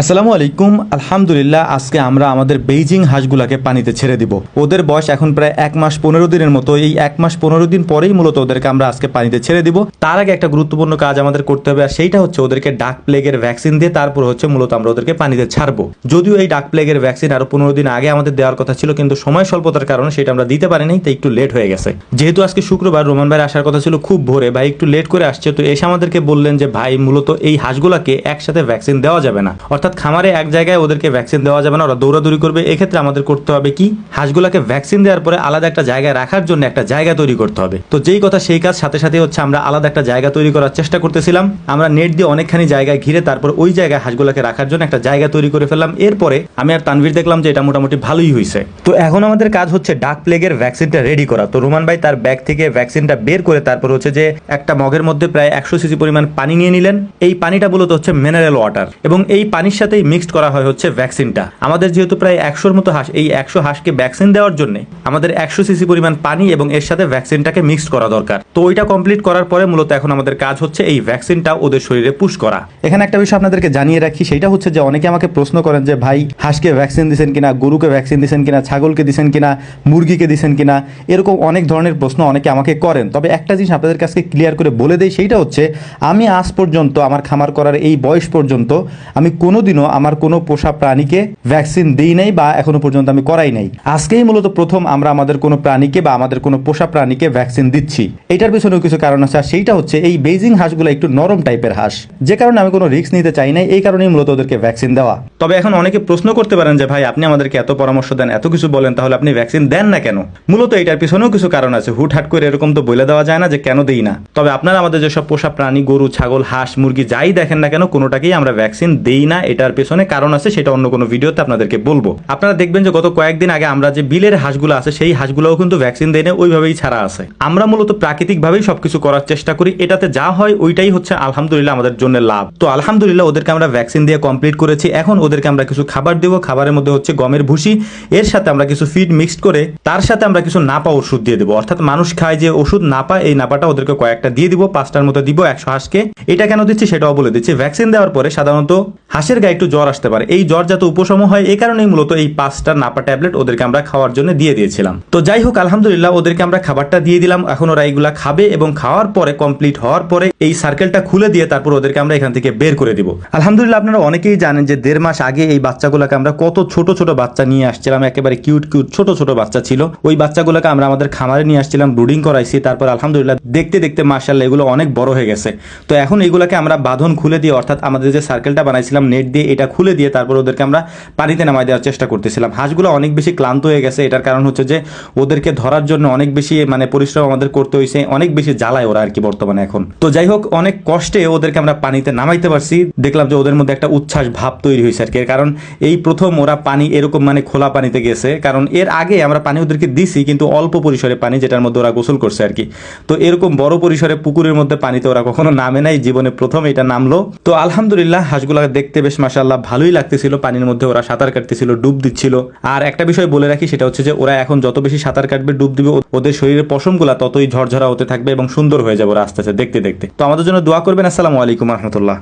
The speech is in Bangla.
আসসালামু আলাইকুম, আলহামদুলিল্লাহ, আজকে আমরা আমাদের বেইজিং হাঁসগুলাকে পানিতে ছেড়ে দিব। ওদের বয়স এখন প্রায় এক মাস পনেরো দিনের মতো। এই এক মাস পনেরো দিন পরেই মূলত ওদেরকে আমরা আজকে পানিতে ছেড়ে দিব। তার আগে একটা গুরুত্বপূর্ণ কাজ আমাদের করতে হবে, আর সেইটা হচ্ছে ওদেরকে ডাক প্লেগের ভ্যাকসিন দিয়ে তারপর হচ্ছে মূলত আমরা ওদেরকে পানিতে ছাড়বো। যদিও এই ডাক প্লেগের ভ্যাকসিন আরও পনেরো দিন আগে আমাদের দেওয়ার কথা ছিল, কিন্তু সময় স্বল্পতার কারণে সেটা আমরা দিতে পারিনি, তাই একটু লেট হয়ে গেছে। যেহেতু আজকে শুক্রবার, রোমান ভাই আসার কথা ছিল খুব ভোরে, ভাই একটু লেট করে আসছে, তো এসে আমাদেরকে বললেন যে, ভাই, মূলত এই হাঁসগুলাকে একসাথে ভ্যাকসিন দেওয়া যাবে না। অর্থাৎ খামারে এক জায়গায় ওদেরকে ভ্যাকসিন দেওয়া যাবে না, ওরা দৌড়াদৌড়ি করবে। এক্ষেত্রে আমাদের করতে হবে কি? হাঁসগুলাকে ভ্যাকসিন দেওয়ার পরে আলাদা একটা জায়গায় রাখার জন্য একটা জায়গা তৈরি করতে হবে। তো যেই কথা সেই কাজ, সাথে সাথে হচ্ছে আমরা আলাদা একটা জায়গা তৈরি করার চেষ্টা করতেছিলাম। আমরা নেট দিয়ে অনেকখানি জায়গায় ঘিরে তারপর ওই জায়গায় হাঁসগুলাকে রাখার জন্য একটা জায়গা তৈরি করে ফেললাম। এরপরে আমি আর তানভীর দেখলাম যে এটা মোটামুটি ভালোই হয়েছে তো এখন আমাদের কাজ হচ্ছে ডাক প্লেগের ভ্যাকসিনটা রেডি করা। তো রোমান ভাই তার ব্যাগ থেকে ভ্যাকসিনটা বের করে তারপর হচ্ছে যে একটা মগের মধ্যে প্রায় একশো সিসি পরিমাণ পানি নিয়ে নিলেন। এই পানিটা মূলত হচ্ছে মিনারেল ওয়াটার এবং এই পানির সাথেই মিক্সড করা হয় হচ্ছে ভ্যাকসিনটা আমাদের যেহেতু প্রায় একশোর মতো হাঁস, এই একশো হাঁসকে ভ্যাকসিন দেওয়ার জন্য আমাদের একশো সিসি পরিমাণ পানি এবং এর সাথে ভ্যাকসিনটাকে মিক্সড করা দরকার। তো ওইটা কমপ্লিট করার পরে মূলত এখন আমাদের কাজ হচ্ছে এই ভ্যাকসিনটা ওদের শরীরে পুশ করা। এখানে একটা বিষয় আপনাদেরকে জানিয়ে রাখি, সেটা হচ্ছে যে অনেকে আমাকে প্রশ্ন করেন যে, ভাই, হাঁসকে ভ্যাকসিন দিছেন কিনা, গরুকে ভ্যাকসিন দিছেন কিনা, ছাগলকে দিছেন কিনা, মুরগিকে দিচ্ছেন কিনা? এরকম অনেক ধরনের প্রশ্ন অনেকে আমাকে করেন। তবে একটা জিনিস আপনাদের কাছে ক্লিয়ার করে বলে দেই সেইটা হচ্ছে, আমি আজ পর্যন্ত আমার খামার করার এই বয়স পর্যন্ত আমি কোনোদিনও আমার কোনো পোষা প্রাণীকে ভ্যাকসিন দিই নাই বা এখনও পর্যন্ত আমি করাই নাই। আজকেই মূলত প্রথম আমরা আমাদের কোনো প্রাণীকে বা আমাদের কোনো পোষা প্রাণীকে ভ্যাকসিন দিচ্ছি। এটার পেছনেও কিছু কারণ আছে, আর সেইটা হচ্ছে এই বেজিং হাঁসগুলো একটু নরম টাইপের হাঁস। যে কারণে আমি কোনো রিস্ক নিতে চাই না এই কারণেই মূলত ওদেরকে ভ্যাকসিন দেওয়া। তবে এখন অনেকে প্রশ্ন করতে পারেন যে, ভাই, আপনি আমাদেরকে এত পরামর্শ দেন, এত কিছু বলেন, তাহলে আপনি ভ্যাকসিন দেন না কেন? মূলত এটার পিছনেও কিছু কারণ আছে। হুটহাট করে এরকম তো বলে দেওয়া যায় না যে, কেন দেই না? তবে আপনারা আমাদের যেসব পোষা প্রাণী, গরু, ছাগল, হাঁস, মুরগি যাই দেখেন না কেন, কোনোটাকেই আমরা ভ্যাকসিন দেই না এটার পেছনে কারণ আছে, সেটা অন্য কোনো ভিডিওতে আপনাদেরকে বলব। আপনারা দেখবেন যে গত কয়েকদিন আগে আমরা যে বিলের হাঁসগুলো আছে, সেই হাঁসগুলোও কিন্তু ভ্যাকসিন দেয় না ওইভাবেই ছাড়া আছে। আমরা মূলত প্রাকৃতিকভাবেই সবকিছু করার চেষ্টা করি, এটাতে যা হয় ওইটাই হচ্ছে আলহামদুলিল্লাহ আমাদের জন্য লাভ। তো আলহামদুলিল্লাহ ওদেরকে আমরা ভ্যাকসিন দিয়ে কমপ্লিট করেছি, এখন ওদেরকে আমরা কিছু খাবার দেবো, খাবারের মধ্যে হচ্ছে গমের ভুসি, এর সাথে আমরা কিছু ফিড মিক্সড করে, তার সাথে আমরা কিছু নাপা ওষুধ দিয়ে দেবো। অর্থাৎ মানুষ খায় যে ওষুধ নাপা, এই নাপাটা ওদেরকে কয়েকটা দিয়ে দিব, পাঁচটার মতো দিব একশো হাঁসকে। এটা কেন দিচ্ছি সেটাও বলে দিচ্ছি। ভ্যাকসিন দেওয়ার পরে সাধারণত হাঁসের গায়ে একটু জ্বর আসতে পারে। এই জ্বর যাতে উপশম হয় এই কারণেই মূলত এই পাঁচটা নাপা ট্যাবলেট ওদেরকে আমরা খাওয়ার জন্য দিয়ে দিয়েছিলাম। তো যাই হোক, আলহামদুলিল্লাহ ওদেরকে আমরা খাবারটা দিয়ে দিলাম। এখন ওরা এইগুলা খাবে এবং খাওয়ার পরে কমপ্লিট হওয়ার পরে এই সার্কেলটা খুলে দিয়ে তারপর ওদেরকে আমরা এখান থেকে বের করে দিব। আলহামদুলিল্লাহ, আপনারা অনেকেই জানেন যে দেড় মাস আগে এই বাচ্চাগুলোকে আমরা কত ছোট ছোট বাচ্চা নিয়ে আসছিলাম। একেবারে কিউট কিউট ছোট ছোট বাচ্চা ছিল। ওই বাচ্চাগুলোকে আমরা আমাদের খামারে নিয়ে আসছিলাম ব্রুডিং করাইছি। তারপর আলহামদুলিল্লাহ, দেখতে দেখতে মার্শাল্লাহ এগুলো অনেক বড় হয়ে গেছে। তো এখন এইগুলোকে আমরা বাঁধন খুলে দিয়ে, অর্থাৎ আমাদের যে সার্কেলটা বানাইছিলাম নেট দিয়ে এটা খুলে দিয়ে তারপর ওদেরকে আমরা পানিতে নামাই দেওয়ার চেষ্টা করতেছিলাম। হাঁসগুলো অনেক বেশি ক্লান্ত হয়ে গেছে, এটার কারণ হচ্ছে যে ওদেরকে ধরার জন্য অনেক বেশি মানে পরিশ্রম আমাদের করতে হয়েছে অনেক বেশি জ্বালায় ওরা আর কি বর্তমানে এখন। তো যাই হোক, অনেক কষ্টে ওদেরকে আমরা পানিতে নামাইতে পারছি। দেখলাম যে ওদের মধ্যে একটা উচ্ছ্বাস ভাব তৈরি হয়েছে আর কি কারণ এই প্রথম ওরা পানি এরকম মানে খোলা পানিতে গেছে, কারণ এর আগে আমরা পানি ওদেরকে দিছি, কিন্তু অল্প পরিসরে পানি যেটার মধ্যে ওরা গোসল করছে আর কি তো এরকম বড় পরিসরে পুকুরের মধ্যে পানিতে ওরা কখনো নামে নাই, জীবনে প্রথম এটা নামলো। তো আলহামদুলিল্লাহ হাঁসগুলা দেখতে বেশ মাসাল্লাহ ভালোই লাগতেছিল, পানির মধ্যে ওরা সাঁতার কাটতেছিল, ডুব দিচ্ছিল। আর একটা বিষয় বলে রাখি, সেটা হচ্ছে যে ওরা এখন যত বেশি সাঁতার কাটবে, ডুব দিবে ওদের শরীরের পশমগুলা ততই ঝরঝরা হতে থাকবে এবং সুন্দর হয়ে যাবে ওরা আস্তে আস্তে, দেখতে দেখতে। তো আমাদের জন্য দোয়া করবেন, আসসালামু আলাইকুম রহমতুল্লাহ।